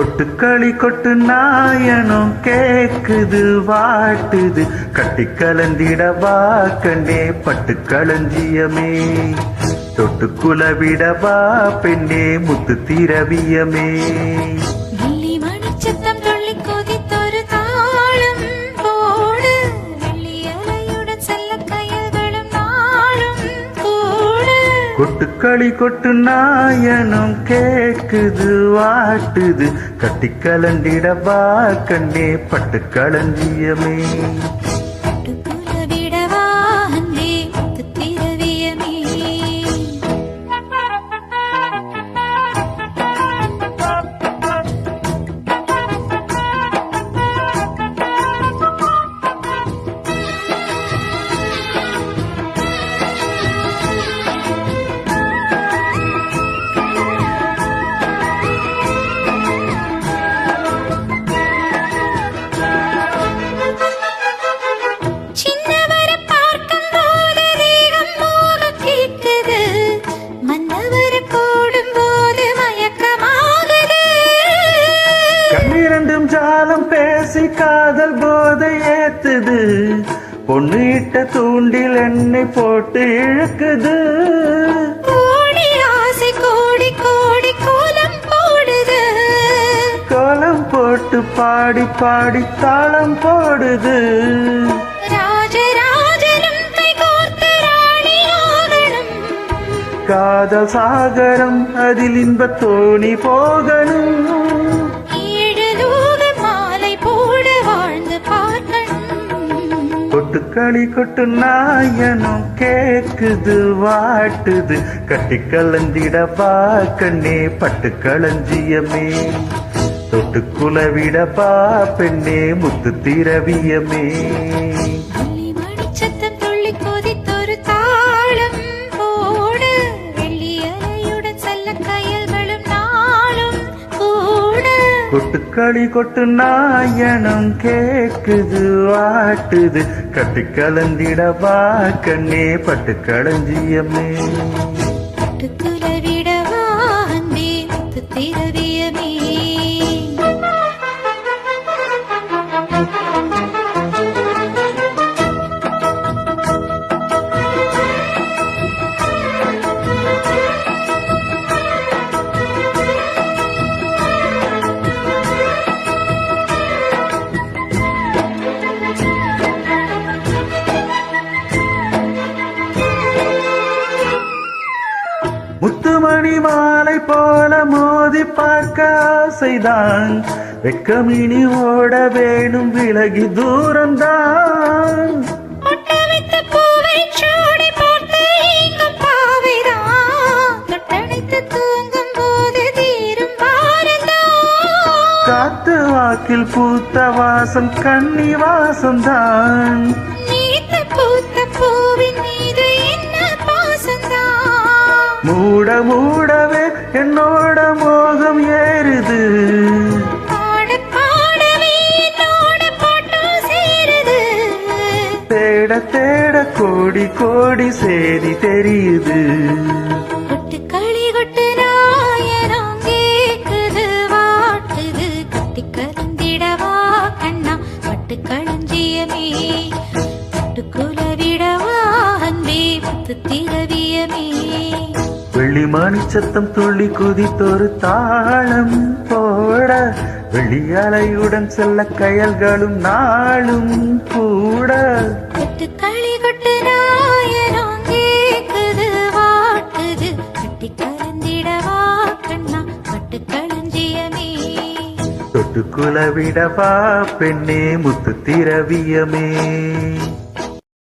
கொட்டுக்களி கொட்டு நாயனும் கேக்குது வாட்டுது. கட்டி கலந்திடவா கண்டே பட்டு களஞ்சியமே. தொட்டுக்குல விடவா பெண்ணே முத்து திரவியமே. களி கொட்டு நாயனும் கேக்குது வாட்டுது. கட்டி கலண்டிடவா கண்ணே பட்டு களஞ்சியமே மன்னவரை கூடும் போது மயக்கமாகுது. கண்ணிரண்டும் ஜாலம் பேசி காதல் போதை ஏத்துது. பொண்ணு இட்ட தூண்டில் எண்ணெய் போட்டு இழுக்குது. கோடி ஆசை கோடி கோடி கோலம் போடுது. கோலம் போட்டு பாடி பாடி தாளம் போடுது. காதல் சாகரம் அதில் இன்ப தோணி போகணும். கொட்டுக்களி கொட்டு நாயனும் கேக்குது வாட்டுது. கட்டி கலந்திடவா கண்ணே பட்டு களஞ்சியமே தொட்டுக்குல விடவா பெண்ணே முத்து திரவியமே கொட்டுக்களி கொட்டு நாயனும் கேக்குது வாட்டுது கட்டு கலந்திடவா கண்ணே பட்டு களஞ்சியமே. பட்டுக்குல முத்துமணி மாலை போல மோதி பார்க்க ஆசைதான். வெக்கமினி ஓட வேணும் விலகி தூரம்தான். காத்து வாக்கில் பூத்த வாசம் வாசம்தான். நீத்த பூத்த பூவின் மூட மூடவே என்னோட மோகம் ஏறுது. தேட தேட கோடி கோடி சேதி தெரியுது. களஞ்சியமே பட்டுக்குல விடவா அன்பே முத்து திரவியமே வெள்ளி மணிச்சத்தம் துள்ளி குதித்தொரு தாளம் போட வெள்ளி அலையுடன் செல்ல கயல்களும் நாளும் கூட. கொட்டு களி கொட்டு நாயனம் கேக்குது வாட்டுது. கட்டி கலந்திடவா கண்ணா பட்டு களஞ்சியமே தொட்டுக்குல விடவா பெண்ணே முத்து திரவியமே.